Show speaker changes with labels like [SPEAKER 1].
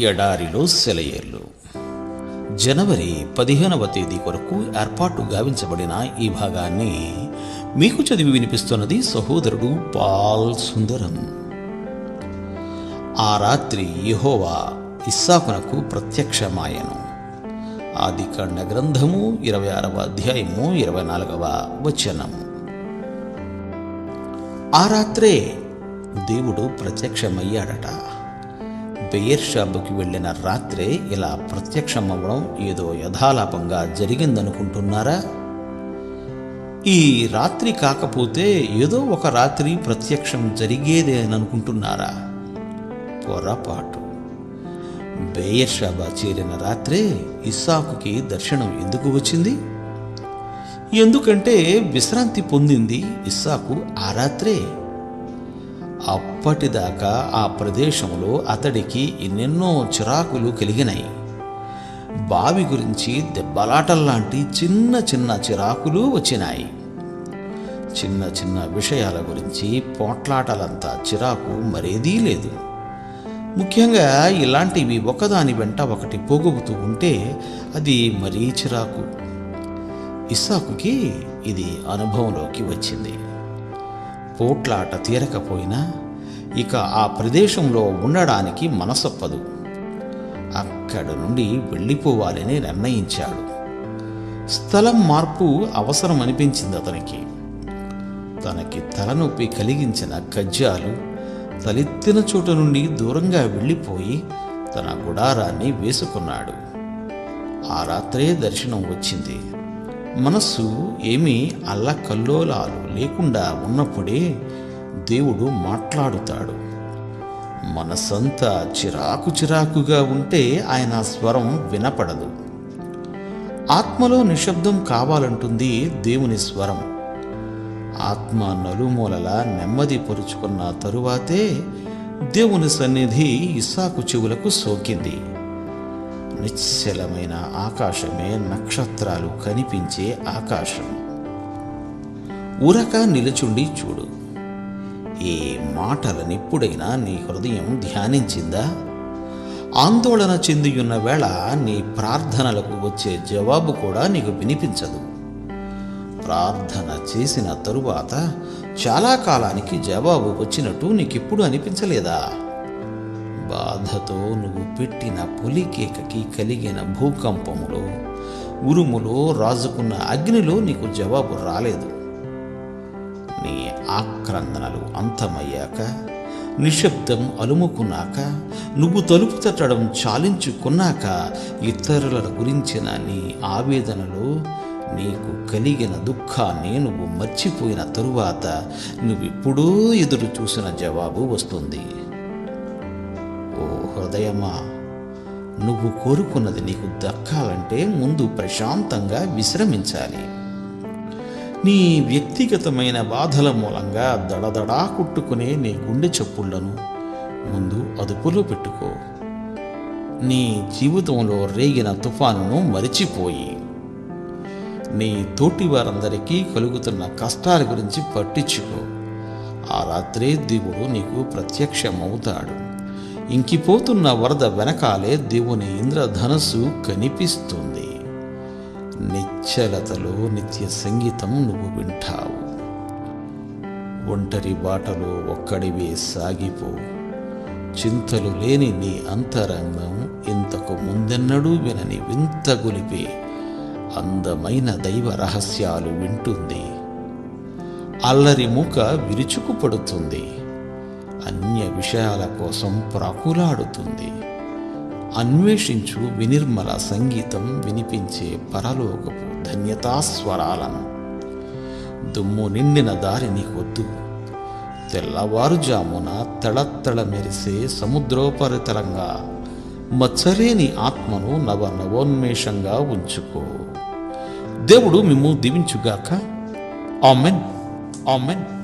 [SPEAKER 1] ఎడారిలో సెలయేర్లు. జనవరి పదిహేనవ తేదీ కొరకు ఏర్పాటు గావించబడిన ఈ భాగాన్ని మీకు చదివి వినిపిస్తున్నది సహోదరుడు పాల్ సుందరం. ఆ రాత్రి యహోవా ఇస్సాకునకు ప్రత్యక్షమాయను. ఆదికాండ గ్రంథము ఇరవై ఆరవ అధ్యాయము ఇరవై నాలుగవ వచనము ఆ రాత్రే దేవుడు ప్రత్యక్షమయ్యాడట. బెయర్షాబుకి వెళ్ళిన రాత్రే ఇలా ప్రత్యక్షమవ్వడం ఏదో యథాలాపంగా జరిగిందనుకుంటున్నారా? ఈ రాత్రి కాకపోతే ఏదో ఒక రాత్రి ప్రత్యక్షం జరిగేదే అని అనుకుంటున్నారా పొరపాటు. బేయర్షాబా చేరిన రాత్రే ఇస్సాకుకి దర్శనం ఎందుకు వచ్చింది? ఎందుకంటే విశ్రాంతి పొందింది ఇస్సాకు ఆ రాత్రే. అప్పటిదాకా ఆ ప్రదేశంలో అతడికి ఎన్నెన్నో చిరాకులు కలిగినాయి. బావి గురించి దెబ్బలాటల్లాంటి చిన్న చిన్న చిరాకులు వచ్చినాయి. చిన్న చిన్న విషయాల గురించి పోట్లాటలంతా చిరాకు మరేదీ లేదు. ముఖ్యంగా ఇలాంటివి ఒకదాని వెంట ఒకటి పొగుగుతూ ఉంటే అది మరీ చిరాకు. ఇస్సాకుకి ఇది అనుభవంలోకి వచ్చింది. పోట్లాట తీరకపోయినా ఇక ఆ ప్రదేశంలో ఉండడానికి మనసొప్పదు. అక్కడి నుండి వెళ్ళిపోవాలని నిర్ణయించాడు. స్థలం మార్పు అవసరం అనిపించింది అతనికి. తనకి తలనొప్పి కలిగించిన కజ్జాలు తలెత్తిన చోట నుండి దూరంగా వెళ్ళిపోయి తన గుడారాన్ని వేసుకున్నాడు. ఆ రాత్రే దర్శనం వచ్చింది. మనస్సు ఏమీ అల్లకల్లోలాలు లేకుండా ఉన్నప్పుడే దేవుడు మాట్లాడుతాడు. మనసంతా చిరాకు చిరాకుగా ఉంటే ఆయన స్వరం వినపడదు. ఆత్మలో నిశ్శబ్దం కావాలంటుంది దేవుని స్వరం. ఆత్మ నలుమూలల నెమ్మది పరుచుకున్న తరువాతే దేవుని సన్నిధి ఇస్సాకు చెవులకు సోకింది. నిశ్చలమైన ఆకాశమే నక్షత్రాలు కనిపించే ఆకాశం. ఉరక నిలుచుండి చూడు. ఏ మాటలనిప్పుడైనా నీ హృదయం ధ్యానించిందా? ఆందోళన చెందియున్న వేళ నీ ప్రార్థనలకు వచ్చే జవాబు కూడా నీకు వినిపించదు. ప్రార్థన చేసిన తరువాత చాలా కాలానికి జవాబు వచ్చినట్టు నీకెప్పుడు అనిపించలేదా? బాధతో నువ్వు పెట్టిన పులికేకకి కలిగిన భూకంపములో ఉరుములో రాజుకున్న అగ్నిలో నీకు జవాబు రాలేదు. నీ ఆక్రందనలు అంతమయ్యాక నిశ్శబ్దం అలుముకున్నాక నువ్వు తలుపు తట్టడం చాలించుకున్నాక ఇతరుల గురించిన నీ ఆవేదనలో నీకు కలిగిన దుఃఖాన్ని నువ్వు మర్చిపోయిన తరువాత నువ్విప్పుడూ ఎదురు చూసిన జవాబు వస్తుంది. హృదయమా? నువ్వు కోరుకున్నది నీకు దక్కాలంటే ముందు ప్రశాంతంగా విశ్రమించాలి. నీ వ్యక్తిగతమైన బాధల మూలంగా దడదడా కుట్టుకునే నీ గుండె చప్పుళ్ళను ముందు అదుపులో పెట్టుకో. నీ జీవితంలో రేగిన తుఫానును మరిచిపోయి నీ తోటి వారందరికీ కలుగుతున్న కష్టాల గురించి పట్టించుకో. ఆ రాత్రే దేవుడు నీకు ప్రత్యక్షమవుతాడు. ఇంకిపోతున్న వరద వెనకాలే దేవుని ఇంద్రధనస్సు కనిపిస్తుంది. నిశ్చలతలో నిత్య సంగీతం నువ్వు వింటావు. ఒంటరి బాటలో ఒక్కడివే సాగిపో. చింతలు లేని నీ అంతరంగం ఇంతకు ముందెన్నడూ వినని వింత గొలిపే అందమైన దైవ రహస్యాలు వింటుంది. అల్లరి మూక విరుచుకుపడుతుంది. అన్య విషయాల కోసం ప్రాకులాడుతుంది. అన్వేషించు వినిర్మల సంగీతం వినిపించే పరలోకపు ధన్యతాస్వరాలను. దుమ్ము నిండిన దారి నీకొద్దు తెల్లవారుజామున తళత్తళ మెరిసే సముద్రోపరితలంగా మచ్చలేని ఆత్మను నవ నవోన్మేషంగా ఉంచుకో. దేవుడు మిమ్ము దీవించుగాక. ఆమెన్. ఆమెన్.